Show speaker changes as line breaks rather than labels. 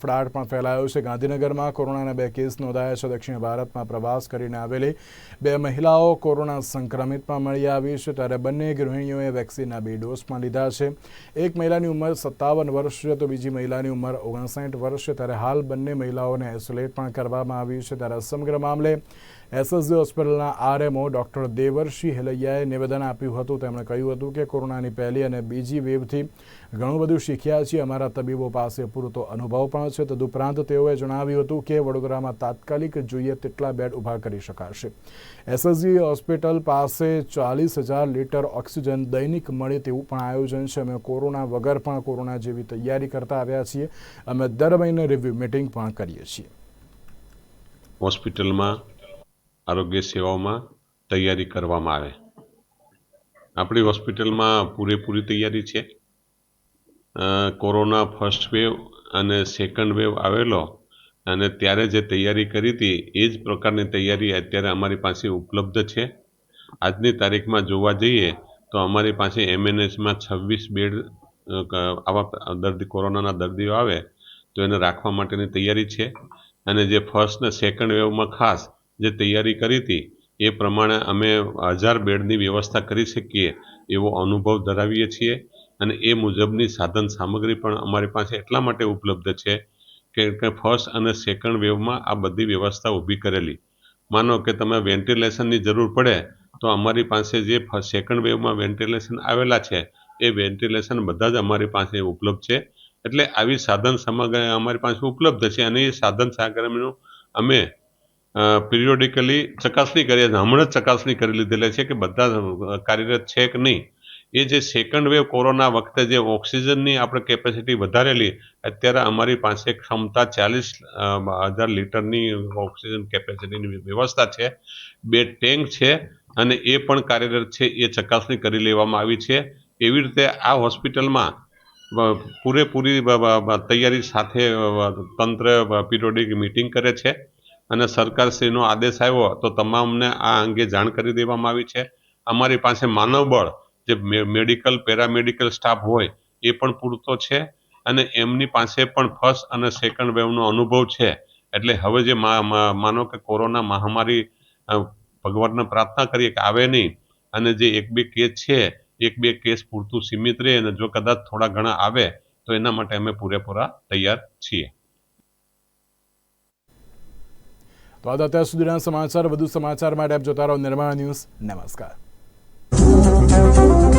ફફડાટ પણ ફેલાયો છે. ગાંધીનગરમાં કોરોનાના બે કેસ નોંધાયા છે. દક્ષિણ ભારતમાં પ્રવાસ કરીને આવેલી બે મહિલાઓ કોરોના સંક્રમિત પણ મળી આવી છે. ત્યારે બંને ગૃહિણીઓએ વેક્સિનના બે ડોઝ પણ લીધા છે. એક મહિલાની ઉંમર સત્તાવન વર્ષ છે તો બીજી મહિલાની ઉંમર ઓગણસાઠ વર્ષ છે. ત્યારે હાલ બંને મહિલાઓને આઇસોલેટ પણ કરવામાં આવી છે. ત્યારે સમગ્ર મામલે એસએસજી હોસ્પિટલના આરએમઓ ડોક્ટર દેવર્ષી હેલૈયાએ નિવેદન આપ્યું હતું. તેમણે કહ્યું હતું કે કોરોનાની પહેલી અને બીજી વેવથી ઘણું બધું શીખ્યા છીએ. અમારા તબીબો પાસે પૂરતો અનુભવ પણ છે તદુપરાંત તેઓએ જણાવ્યું હતું કે વડોદરામાં તાત્કાલિક જોઈએ તેટલા બેડ ઊભા કરી શકાશે. એસએસજી હોસ્પિટલ પાસે ચાલીસ હજાર લીટર ઓક્સિજન દૈનિક મળે તેવું પણ આયોજન છે. અમે કોરોના વગર પણ કોરોના જેવી તૈયારી કરતા આવ્યા છીએ. અમે દર મહિને રિવ્યુ મિટિંગ પણ કરીએ છીએ.
હોસ્પિટલમાં આરોગ્ય સેવાઓમાં તૈયારી કરવામાં આવે. આપણી હોસ્પિટલમાં પૂરેપૂરી તૈયારી છે. કોરોના ફર્સ્ટ વેવ અને સેકન્ડ વેવ આવેલો અને ત્યારે જે તૈયારી કરી હતી, એ જ પ્રકારની તૈયારી અત્યારે અમારી પાસે ઉપલબ્ધ છે. આજની તારીખમાં જોવા જઈએ તો અમારી પાસે એમએનએસમાં છવ્વીસ બેડ આવા દર્દી, કોરોનાના દર્દીઓ આવે, તો એને રાખવા માટેની તૈયારી છે. અને જે ફર્સ્ટ ને સેકન્ડ વેવમાં ખાસ જે તૈયારી કરી હતી, એ પ્રમાણે અમે હજાર બેડની વ્યવસ્થા કરી શકીએ એવો અનુભવ ધરાવીએ છીએ. અને એ મુજબની સાધન સામગ્રી પણ અમારી પાસે એટલા માટે ઉપલબ્ધ છે કે ફર્સ્ટ અને સેકન્ડ વેવમાં આ બધી વ્યવસ્થા ઊભી કરેલી. માનો કે તમે વેન્ટિલેશનની જરૂર પડે, તો અમારી પાસે જે સેકન્ડ વેવમાં વેન્ટિલેશન આવેલા છે, એ વેન્ટિલેશન બધા જ અમારી પાસે ઉપલબ્ધ છે. એટલે આવી સાધન સામગ્રી અમારી પાસે ઉપલબ્ધ છે અને એ સાધન સામગ્રીનું અમે પિરિયોડિકલી ચકાસણી કરીએ છીએ. હમણાં જ ચકાસણી કરી લીધેલી છે કે બધા કાર્યરત છે કે નહીં? એ જે સેકન્ડ વેવ કોરોના વખતે જે ઓક્સિજનની આપણે કેપેસિટી વધારેલી, અત્યારે અમારી પાસે ક્ષમતા ચાલીસ હજાર લીટરની ઓક્સિજન કેપેસિટીની વ્યવસ્થા છે. બે ટેન્ક છે અને એ પણ કાર્યરત છે, એ ચકાસણી કરી લેવામાં આવી છે. એવી રીતે આ હોસ્પિટલમાં પૂરેપૂરી તૈયારી સાથે તંત્ર પીરિયોડિક મિટિંગ કરે છે અને સરકારશ્રીનો આદેશ આવ્યો તો તમામને આ અંગે જાણ કરી દેવામાં આવી છે. અમારી પાસે માનવબળ જે મેડિકલ, પેરામેડિકલ સ્ટાફ હોય, એ પણ પૂરતો છે. અને એમની પાસે પણ ફર્સ્ટ અને સેકન્ડ વેવનો અનુભવ છે. એટલે હવે જે માનો કે કોરોના મહામારી ભગવાનને પ્રાર્થના કરીએ કે આવે નહીં, અને જે એક બે કેસ છે, એક બે કેસ પૂરતું સીમિત રહે અને જો કદાચ થોડા ઘણા આવે, તો એના માટે અમે પૂરેપૂરા તૈયાર છીએ.
તો આ અત્યાર સુધીના સમાચાર, વધુ સમાચાર માટે આપ જોતા રહો નિર્માણ ન્યૂઝ. નમસ્કાર.